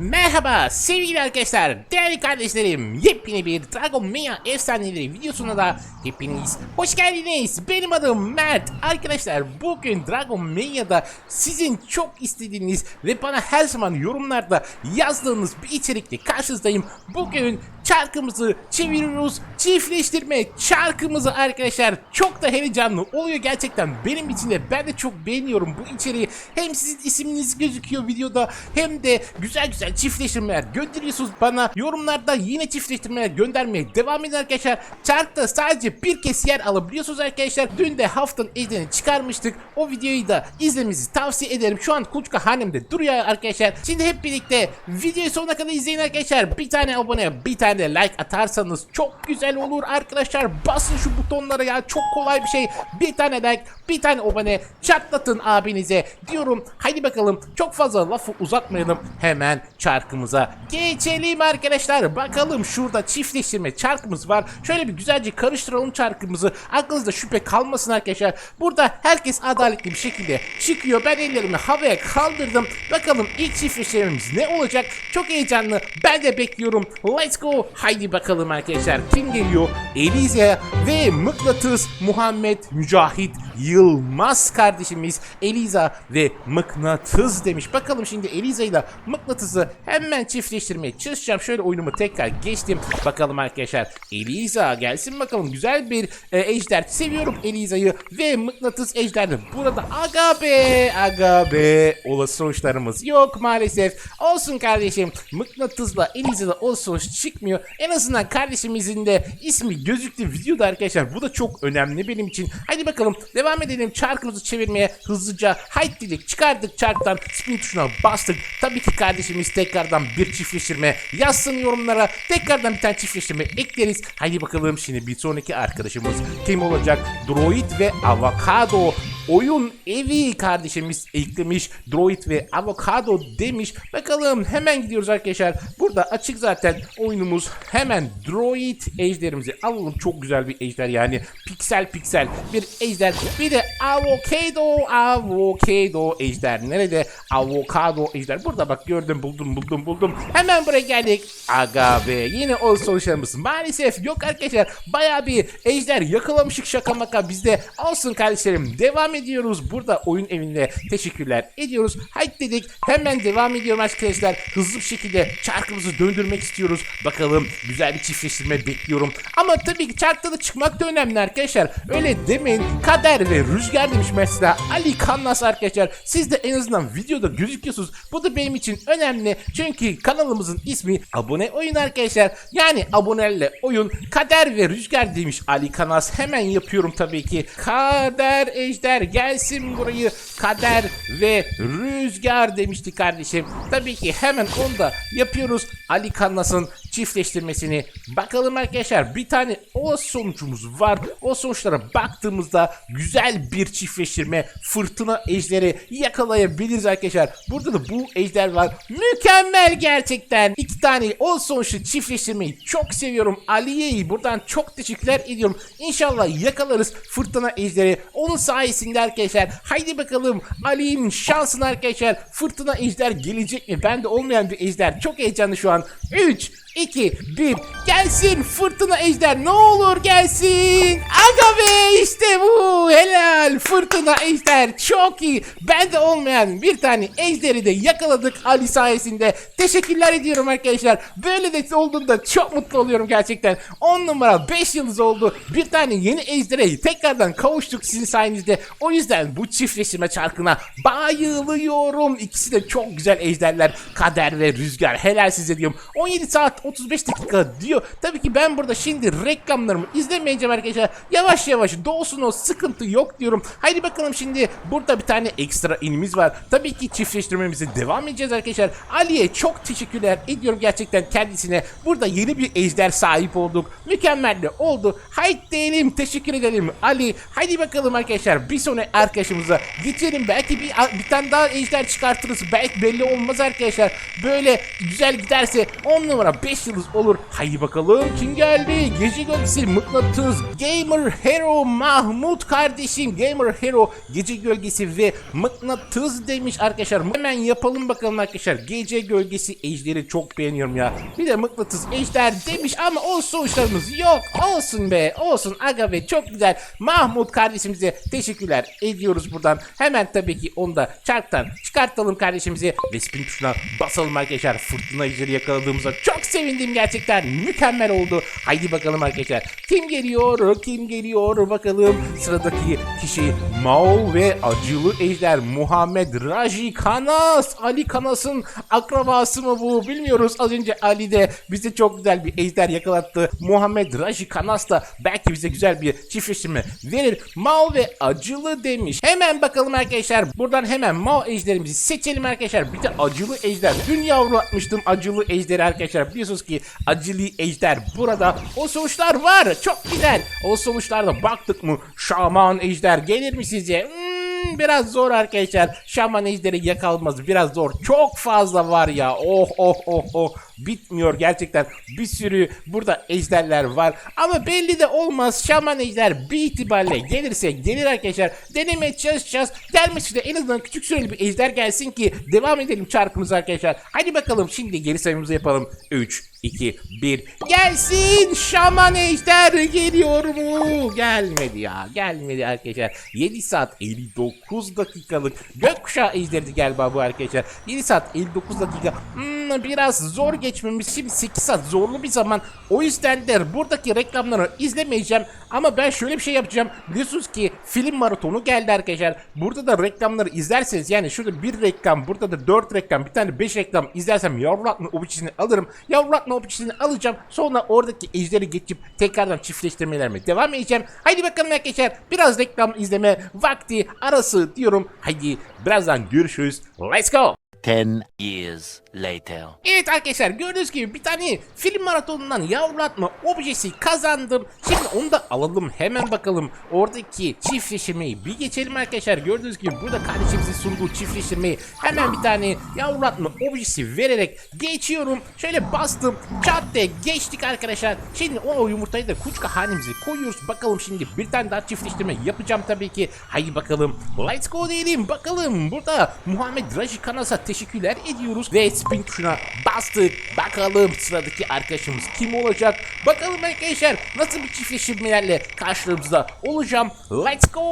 Merhaba sevgili arkadaşlar, değerli kardeşlerim. Yepyeni bir Dragon Mania efsaneleri videosuna da hepiniz hoş geldiniz. Benim adım Mert. Arkadaşlar bugün Dragon Mania'da sizin çok istediğiniz ve bana her zaman yorumlarda yazdığınız bir içerikle karşınızdayım. Bugün çarkımızı çeviriyoruz. Çiftleştirme çarkımızı arkadaşlar çok da heyecanlı oluyor gerçekten. Benim için de ben de çok beğeniyorum bu içeriği. Hem sizin isminiz gözüküyor videoda hem de güzel güzel çiftleştirmeler gönderiyorsunuz bana. Yorumlarda yine çiftleştirmeler göndermeye devam edin arkadaşlar. Çarkta sadece bir kez yer alabiliyorsunuz arkadaşlar. Dün de haftanın ejdeni çıkarmıştık. O videoyu da izlemenizi tavsiye ederim. Şu an Kuluçka hanemde duruyor arkadaşlar. Şimdi hep birlikte videoyu sonuna kadar izleyin arkadaşlar. Bir tane abone, bir tane de like atarsanız çok güzel olur arkadaşlar. Basın şu butonlara ya çok kolay bir şey. Bir tane like, bir tane abone çatlatın abinize diyorum. Haydi bakalım çok fazla lafı uzatmayalım. Hemen çarkımıza geçelim arkadaşlar. Bakalım şurada çiftleştirme çarkımız var. Şöyle bir güzelce karıştıralım çarkımızı. Aklınızda şüphe kalmasın arkadaşlar. Burada herkes adaletli bir şekilde çıkıyor. Ben ellerimi havaya kaldırdım. Bakalım ilk çiftleştirmemiz ne olacak? Çok heyecanlı. Ben de bekliyorum. Let's go. Haydi bakalım arkadaşlar. Kim geliyor? Elize ve mıknatıs Muhammed Mücahit Yılmaz kardeşimiz Eliza ve mıknatıs demiş. Bakalım şimdi Eliza ile mıknatısı hemen çiftleştirmeye çalışacağım. Şöyle oyunumu tekrar geçtim. Bakalım arkadaşlar. Eliza gelsin bakalım. Güzel bir e, ejder. Seviyorum Eliza'yı ve mıknatıs ejderdi. Burada aga be aga be olası sonuçlarımız yok maalesef. Olsun kardeşim. Mıknatısla Eliza'da o sonuç çıkmıyor. En azından kardeşimizin de ismi gözüktü videoda arkadaşlar. Bu da çok önemli benim için. Hadi bakalım devam edelim çarkımızı çevirmeye hızlıca. Haydi dedik çıkardık çarktan spin tuşuna bastık. Tabii ki kardeşimiz tekrardan bir çiftleştirme yazsın yorumlara. Tekrardan bir tane çiftleştirme ekleriz. Haydi bakalım şimdi bir sonraki arkadaşımız kim olacak? Droid ve Avocado oyun evi kardeşimiz eklemiş. Droid ve Avocado demiş. Bakalım hemen gidiyoruz arkadaşlar. Burada açık zaten oyunumuz. Hemen Droid ejderimizi alalım. Çok güzel bir ejder yani. Piksel piksel bir ejder. Bir de Avocado Avocado ejder. Nerede? Avocado ejder. Burada bak gördüm buldum buldum buldum. Hemen buraya geldik. Aga be yine o sonuçlarımız maalesef yok arkadaşlar. Baya bir ejder yakalamışık şaka maka bizde. Olsun kardeşlerim devam ediyoruz. Burada oyun evinde teşekkürler ediyoruz. Haydi dedik hemen devam ediyorum arkadaşlar. Hızlı bir şekilde çarkımızı döndürmek istiyoruz. Bakalım güzel bir çiftleştirme bekliyorum. Ama tabii ki çarkta da çıkmak da önemli arkadaşlar. Öyle demeyin. Kader ve rüzgar demiş mesela Ali Kannas arkadaşlar. Siz de en azından videoda gözüküyorsunuz. Bu da benim için önemli. Çünkü kanalımızın ismi abone oyun arkadaşlar. Yani abonelerle oyun kader ve rüzgar demiş Ali Kanas. Hemen yapıyorum tabii ki. Kader ejder gelsin burayı. Kader ve rüzgar demişti kardeşim. Tabii ki hemen onu da yapıyoruz. Ali Kanas'ın çiftleştirmesini. Bakalım arkadaşlar bir tane o sonucumuz var. O sonuçlara baktığımızda güzel bir çiftleştirme fırtına ejderi yakalayabiliriz arkadaşlar. Burada da bu ejder var. Mükemmel gerçekten. İki tane o sonuçlu çiftleştirmeyi çok seviyorum. Aliye'yi buradan çok teşekkürler ediyorum. İnşallah yakalarız fırtına ejderi. Onun sayesinde arkadaşlar. Haydi bakalım Ali'nin şansını arkadaşlar. Fırtına ejder gelecek mi? Bende olmayan bir ejder. Çok heyecanlı şu an. 3 2, 1 gelsin fırtına ejder ne olur gelsin. Aga be işte bu. Helal fırtına ejder çok iyi. Bende olmayan bir tane ejderi de yakaladık Ali sayesinde. Teşekkürler ediyorum arkadaşlar. Böyle de olduğunda çok mutlu oluyorum gerçekten. 10 numara 5 yıldız oldu. Bir tane yeni ejdere tekrardan kavuştuk sizin sayenizde. O yüzden bu çiftleştirme çarkına bayılıyorum. İkisi de çok güzel ejderler. Kader ve rüzgar. Helal size diyorum. 17 saat 35 dakika diyor. Tabii ki ben burada şimdi reklamlarımı izlemeyeceğim arkadaşlar. Yavaş yavaş dolsun o sıkıntı yok diyorum. Haydi bakalım şimdi burada bir tane ekstra inimiz var. Tabii ki çiftleştirmemize devam edeceğiz arkadaşlar. Ali'ye çok teşekkürler ediyorum gerçekten kendisine. Burada yeni bir ejder sahip olduk. Mükemmel de oldu. Haydi diyelim teşekkür edelim Ali. Haydi bakalım arkadaşlar bir sonraki arkadaşımıza geçelim. Belki bir, bir tane daha ejder çıkartırız. Belki belli olmaz arkadaşlar. Böyle güzel giderse 10 numara 5 5 yıldız olur. Haydi bakalım kim geldi? Gece gölgesi mıknatıs Gamer Hero Mahmut kardeşim. Gamer Hero gece gölgesi ve mıknatıs demiş arkadaşlar. Hemen yapalım bakalım arkadaşlar. Gece gölgesi ejderi çok beğeniyorum ya. Bir de mıknatıs ejder demiş ama o sonuçlarımız yok. Olsun be olsun aga be çok güzel. Mahmut kardeşimize teşekkürler ediyoruz buradan. Hemen tabii ki onu da çarktan çıkartalım kardeşimizi. Ve spin tuşuna basalım arkadaşlar. Fırtına ejderi yakaladığımıza çok sevindim gerçekten. Mükemmel oldu. Haydi bakalım arkadaşlar. Kim geliyor? Kim geliyor? Bakalım sıradaki kişi Mao ve acılı ejder Muhammed Raji Kanas. Ali Kanas'ın akrabası mı bu bilmiyoruz. Az önce Ali de bize çok güzel bir ejder yakalattı. Muhammed Raji Kanas da belki bize güzel bir çiftleştirme verir. Mao ve acılı demiş. Hemen bakalım arkadaşlar. Buradan hemen Mao ejderimizi seçelim arkadaşlar. Bir de acılı ejder. Dün yavru atmıştım acılı ejderi arkadaşlar. Biliyorsunuz ki acılı ejder burada. O sonuçlar var. Çok güzel. O sonuçlarda baktık mı şaman ejder gelir mi sizce? Hmm, biraz zor arkadaşlar. Şaman ejderi yakalmaz. Biraz zor. Çok fazla var ya. Oh oh oh oh. Bitmiyor gerçekten. Bir sürü burada ejderler var. Ama belli de olmaz. Şaman ejder bir ihtimalle gelirse gelir arkadaşlar. Denemeye çalışacağız. Gelmesi de en azından küçük süreli bir ejder gelsin ki devam edelim çarkımız arkadaşlar. Hadi bakalım şimdi geri sayımızı yapalım. 3, 2, 1. Gelsin şaman ejder geliyor mu? Gelmedi ya. Gelmedi arkadaşlar. 7 saat 59 dakikalık gökkuşağı ejderi galiba bu arkadaşlar. 7 saat 59 dakika. Hmm, biraz zor geçmemiz. Şimdi 8 saat zorlu bir zaman. O yüzden de buradaki reklamları izlemeyeceğim. Ama ben şöyle bir şey yapacağım. Biliyorsunuz ki film maratonu geldi arkadaşlar. Burada da reklamları izlerseniz yani şurada bir reklam, burada da 4 reklam, bir tane 5 reklam izlersem yavrulatma obiçisini alırım. Yavrulatma obiçisini alacağım. Sonra oradaki ejderi geçip tekrardan çiftleştirmelerime devam edeceğim. Haydi bakalım arkadaşlar. Biraz reklam izleme vakti arası diyorum. Haydi birazdan görüşürüz. Let's go. 10 years later. Evet arkadaşlar gördüğünüz gibi bir tane film maratonundan yavrulatma objesi kazandım. Şimdi onu da alalım hemen bakalım. Oradaki çiftleştirmeyi bir geçelim arkadaşlar. Gördüğünüz gibi burada kardeşimizin sunduğu çiftleştirmeyi hemen bir tane yavrulatma objesi vererek geçiyorum. Şöyle bastım. Çat de geçtik arkadaşlar. Şimdi o yumurtayı da kuçka hanemize koyuyoruz. Bakalım şimdi bir tane daha çiftleştirme yapacağım tabii ki. Haydi bakalım. Let's go diyelim. Bakalım burada Muhammed Raji Kanas'a teşekkürler ediyoruz. Ve spin tuşuna bastık. Bakalım sıradaki arkadaşımız kim olacak? Bakalım arkadaşlar nasıl bir çiftleştirmelerle karşımızda olacağım. Let's go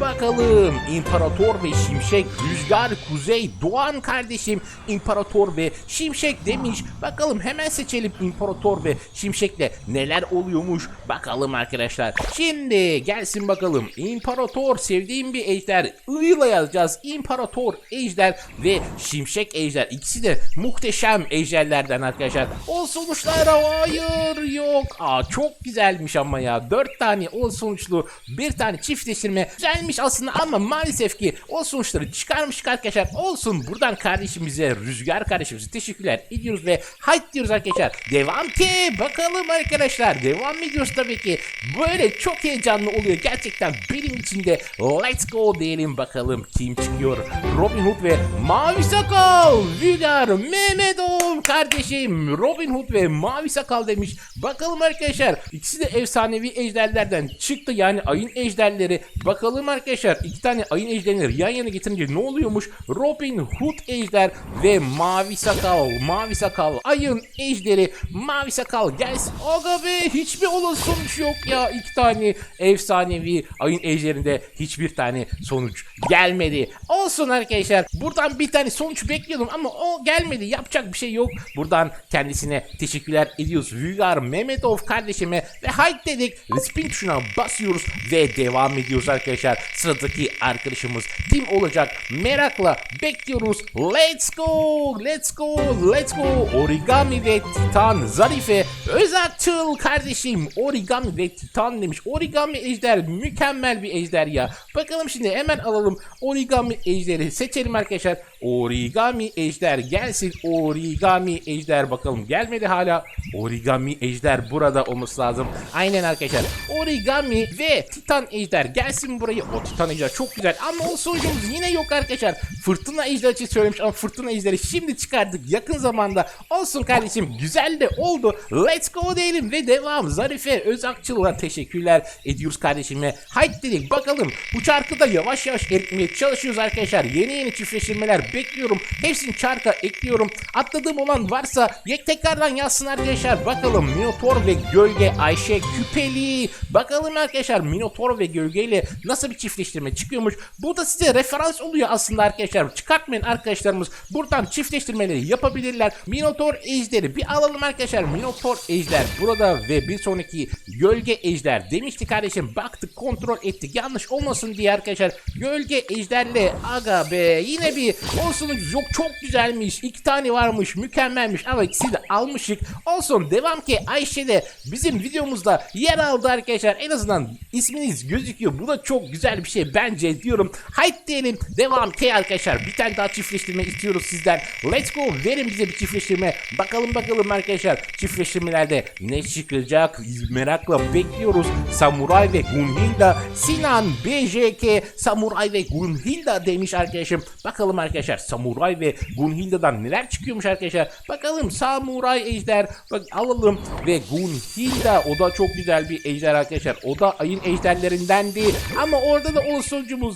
bakalım. İmparator ve Şimşek Rüzgar Kuzey Doğan kardeşim. İmparator ve Şimşek demiş. Bakalım hemen seçelim İmparator ve Şimşek'le neler oluyormuş. Bakalım arkadaşlar. Şimdi gelsin bakalım. İmparator sevdiğim bir ejder. I'la yazacağız. İmparator ejder ve Şimşek ejder. İkisi de muhteşem ejderlerden arkadaşlar. O sonuçlara hayır yok. Aa çok güzelmiş ama ya. Dört tane o sonuçlu bir tane çiftleştirme güzelmiş aslında ama maalesef ki o sonuçları çıkarmış arkadaşlar. Olsun buradan kardeşimize Rüzgar kardeşimize teşekkürler ediyoruz ve hayt diyoruz arkadaşlar. Devam ki bakalım arkadaşlar. Devam ediyoruz tabii ki. Böyle çok heyecanlı oluyor. Gerçekten benim için de let's go diyelim bakalım kim çıkıyor. Robin Hood ve Mavi Sakal. Rüzgar Mehmetov kardeşim. Robin Hood ve Mavi Sakal demiş. Bakalım arkadaşlar. İkisi de efsanevi ejderlerden çıktı. Yani ayın ejderleri. Bakalım arkadaşlar. iki tane ayın ejderleri yan yana getirince ne oluyormuş? Robin Hood ejder ve Mavi Sakal. Mavi Sakal ayın ejderi. Mavi Sakal gelsin. Aga be hiçbir olası sonuç yok ya. İki tane efsanevi ayın ejderinde hiçbir tane sonuç gelmedi. Olsun arkadaşlar. Buradan bir tane sonuç bekliyordum ama o gelmedi. Yapacak bir şey yok. Buradan kendisine teşekkürler ediyoruz. Rüzgar Mehmetov kardeşime ve hayt dedik. Spin tuşuna basıyoruz ve devam ediyoruz arkadaşlar. Sıradaki arkadaşımız kim olacak? Merakla bekliyoruz. Let's go! Let's go! Let's go! Origami ve Titan Zarife Özatıl kardeşim. Origami ve Titan demiş. Origami ejder mükemmel bir ejder ya. Bakalım şimdi hemen alalım. Origami ejderi seçelim arkadaşlar. Origami ejder gelsin. Origami ejder bakalım gelmedi hala. Origami ejder burada olması lazım. Aynen arkadaşlar. Origami ve Titan ejder gelsin burayı. O Titan ejder çok güzel ama o sonucumuz yine yok arkadaşlar. Fırtına ejder için söylemiş ama fırtına ejderi şimdi çıkardık yakın zamanda. Olsun kardeşim güzel de oldu. Let's go diyelim ve devam. Zarife Özakçıl'a teşekkürler ediyoruz kardeşime. Haydi dedik bakalım. Bu çarkı da yavaş yavaş eritmeye çalışıyoruz arkadaşlar. Yeni yeni çiftleştirmeler bekliyorum. Hepsini çarka ekliyorum. Atladığım olan varsa ye tekrardan yazsın arkadaşlar. Bakalım Minotaur ve Gölge Ayşe Küpeli. Bakalım arkadaşlar Minotaur ve Gölge ile nasıl bir çiftleştirme çıkıyormuş. Bu da size referans oluyor aslında arkadaşlar. Çıkartmayın arkadaşlarımız. Buradan çiftleştirmeleri yapabilirler. Minotaur ejderi bir alalım arkadaşlar. Minotaur ejder burada ve bir sonraki gölge ejder demişti kardeşim. Baktık kontrol ettik. Yanlış olmasın diye arkadaşlar. Gölge ejderle aga be yine bir olsun yok çok güzelmiş. iki tane varmış mükemmelmiş ama ikisi de almışık. Olsun devam ki Ayşe de bizim videomuzda yer aldı arkadaşlar. En azından isminiz gözüküyor. Bu da çok güzel bir şey bence diyorum. Haydi diyelim devam ki arkadaşlar. Bir tane daha çiftleştirme istiyoruz sizden. Let's go verin bize bir çiftleştirme. Bakalım bakalım arkadaşlar çiftleştirmelerde ne çıkacak merakla bekliyoruz. Samuray ve Gunhilda Sinan BJK Samuray ve Gunhilda demiş arkadaşım. Bakalım arkadaşlar Samuray ve Gunhilda'dan neler çıkıyormuş arkadaşlar. Bakalım Samuray ejder bak alalım ve Gunhilda o da çok güzel bir ejder arkadaşlar. O da ayın ejderlerindendi ama orada da ol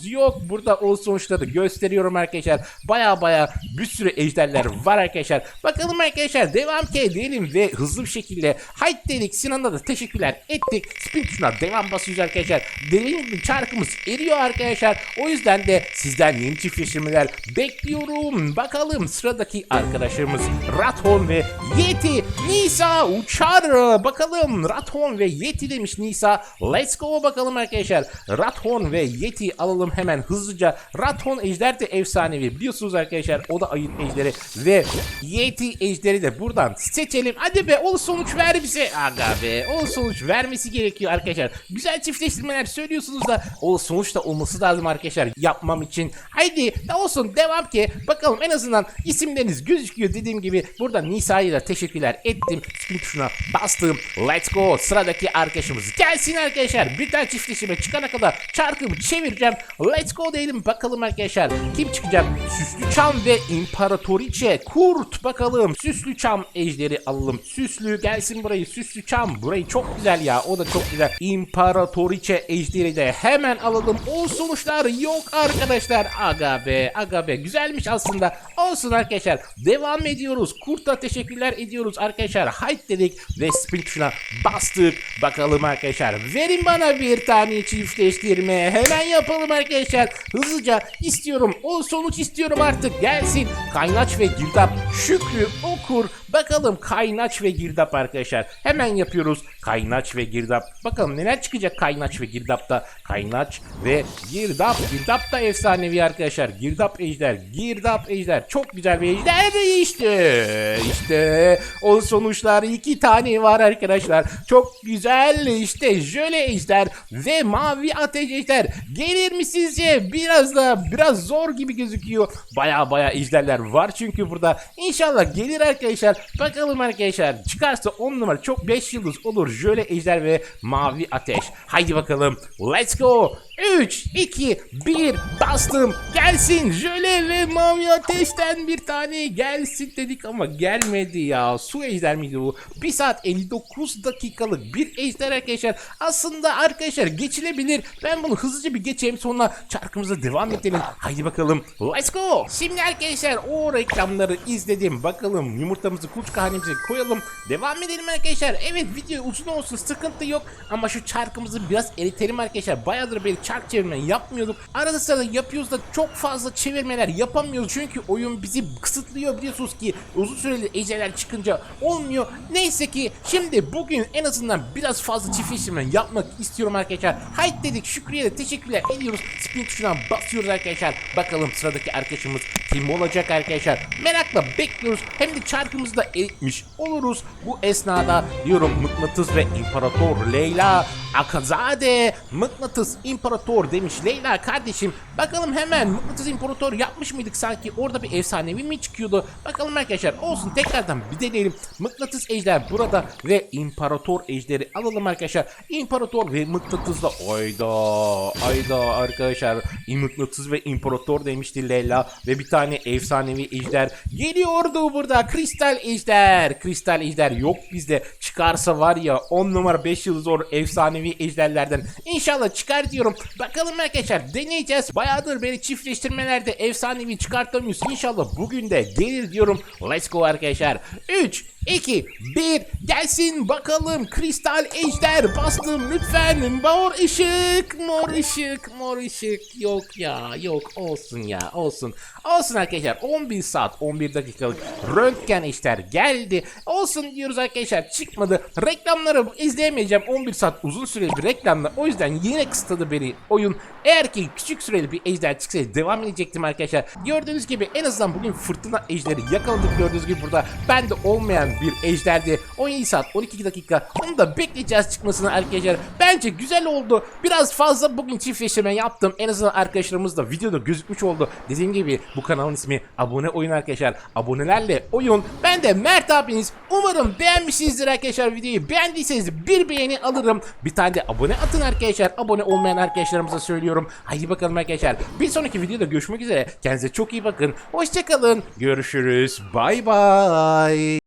yok. Burada ol sonuçları gösteriyorum arkadaşlar. Baya baya bir sürü ejderler var arkadaşlar. Bakalım arkadaşlar devam ki edelim ve hızlı bir şekilde haydi dedik Sinan'a da teşekkürler ettik. Spin devam basıyoruz arkadaşlar. Dediğim gibi çarkımız eriyor arkadaşlar. O yüzden de sizden yeni çiftleştirmeler bekliyorum. Bakalım sıradaki arkadaşlarımız Raton ve Yeti. Nisa uçar. Bakalım Raton ve Yeti demiş Nisa. Let's go bakalım arkadaşlar. Raton ve Yeti alalım hemen hızlıca. Raton ejder de efsanevi biliyorsunuz arkadaşlar. O da ayın ejderi ve Yeti ejderi de buradan seçelim. Hadi be ol sonuç ver bize. Aga be ol sonuç vermesi gerekiyor arkadaşlar. Güzel çiftleştirmeler söylüyorsunuz da ol sonuç da olması lazım arkadaşlar yapmam için. Haydi ne olsun devam ki bakalım en azından isimleriniz gözüküyor dediğim gibi burada Nisa'ya da teşekkürler ettim. Spin tuşuna bastım. Let's go sıradaki arkadaşımız gelsin arkadaşlar. Bir tane çiftleştirme çıkana kadar çarkımı çevireceğim. Let's go diyelim bakalım arkadaşlar. Kim çıkacak? Süslü Çam ve İmparatoriçe Kurt bakalım. Süslü Çam ejderi alalım. Süslü gelsin burayı. Süslü Çam burayı çok güzel ya. O da çok güzel. İmparatoriçe ejderi de hemen alalım. O sonuçlar yok arkadaşlar. Aga be aga be. Güzelmiş aslında. Olsun arkadaşlar. Devam ediyoruz. Kurt'a teşekkürler ediyoruz arkadaşlar. Haydi dedik ve spin tuşuna bastık. Bakalım arkadaşlar. Verin bana bir tane çiftleştirme. Hemen yapalım arkadaşlar. Hızlıca istiyorum. O sonuç istiyorum artık. Gelsin. Kaynaç ve girdap. Şükrü okur. Bakalım kaynaç ve girdap arkadaşlar. Hemen yapıyoruz. Kaynaç ve girdap. Bakalım neler çıkacak kaynaç ve girdapta. Kaynaç ve girdap. Girdap da efsanevi arkadaşlar. Girdap ejder. Girdap ejder. Çok güzel bir ejder. İşte. İşte. O sonuçlar iki tane var arkadaşlar. Çok güzel. İşte jöle ejder ve mavi ateş ejder. Gelir mi sizce? Biraz da biraz zor gibi gözüküyor. Baya baya ejderler var çünkü burada. İnşallah gelir arkadaşlar. Bakalım arkadaşlar. Çıkarsa 10 numara çok 5 yıldız olur. Jöle ejder ve mavi ateş. Haydi bakalım. Let's go. 3, 2, 1 bastım. Gelsin jöle ve mavi ateşten bir tane gelsin dedik ama gelmedi ya. Su ejder miydi bu? 1 saat 59 dakikalık bir ejder arkadaşlar. Aslında arkadaşlar geçilebilir. Ben bunu hızlıca bir geçeyim sonra çarkımıza devam edelim. Haydi bakalım. Let's go. Şimdi arkadaşlar o reklamları izledim. Bakalım yumurtamızı kuluçka halimize koyalım. Devam edelim arkadaşlar. Evet video uzun olsun sıkıntı yok. Ama şu çarkımızı biraz eritelim arkadaşlar. Bayağıdır beri çark çevirme yapmıyorduk. Arada sırada yapıyoruz da çok fazla çevirmeler yapamıyoruz. Çünkü oyun bizi kısıtlıyor biliyorsunuz ki uzun süreli ejderler çıkınca olmuyor. Neyse ki şimdi bugün en azından biraz fazla çiftleştirme yapmak istiyorum arkadaşlar. Haydi dedik Şükrü'ye de teşekkürler ediyoruz. Spin tuşuna basıyoruz arkadaşlar. Bakalım sıradaki arkadaşımız kim olacak arkadaşlar. Merakla bekliyoruz. Hem de çarkımızı da eritmiş oluruz. Bu esnada diyorum mıknatıs ve İmparator Leyla Akazade mıknatıs imparator demiş Leyla kardeşim. Bakalım hemen mıknatıs imparator yapmış mıydık sanki orada bir efsanevi mi çıkıyordu? Bakalım arkadaşlar olsun tekrardan bir deneyelim. Mıknatıs ejder burada ve imparator ejderi alalım arkadaşlar. İmparator ve mıknatısla oyda ayda arkadaşlar. Mıknatıs ve imparator demişti Leyla ve bir tane efsanevi ejder geliyordu burada. Kristal ejder. Kristal ejder yok bizde. Çıkarsa var ya 10 numara 5 yıl zor efsanevi ejderlerden. İnşallah çıkar diyorum. Bakalım arkadaşlar deneyeceğiz. Bayağıdır beni çiftleştirmelerde efsanevi çıkartamıyoruz. İnşallah bugün de gelir diyorum let's go arkadaşlar 3 2 1 gelsin bakalım. Kristal ejder bastım lütfen. Mor ışık mor ışık mor ışık. Yok ya yok. Olsun ya olsun. Olsun arkadaşlar 11 saat 11 dakikalık röntgen ejder geldi. Olsun diyoruz arkadaşlar çıkmadı. Reklamları izleyemeyeceğim. 11 saat uzun süreli bir reklamda o yüzden yine kısıtladı beni oyun. Eğer ki küçük süreli bir ejder çıksaydı devam edecektim arkadaşlar. Gördüğünüz gibi en azından bugün fırtına ejderi yakaladık. Gördüğünüz gibi burada bende olmayan bir ejderdi. 17 saat 12 dakika. Onu da bekleyeceğiz çıkmasını arkadaşlar. Bence güzel oldu. Biraz fazla bugün çiftleştirme yaptım. En azından arkadaşlarımız da videoda gözükmüş oldu. Dediğim gibi bu kanalın ismi abone oyun arkadaşlar. Abonelerle oyun. Ben de Mert abiniz. Umarım beğenmişsinizdir arkadaşlar videoyu. Beğendiyseniz bir beğeni alırım. Bir tane de abone atın arkadaşlar. Abone olmayan arkadaşlarımıza söylüyorum. Haydi bakalım arkadaşlar. Bir sonraki videoda görüşmek üzere. Kendinize çok iyi bakın. Hoşçakalın görüşürüz. Bay bay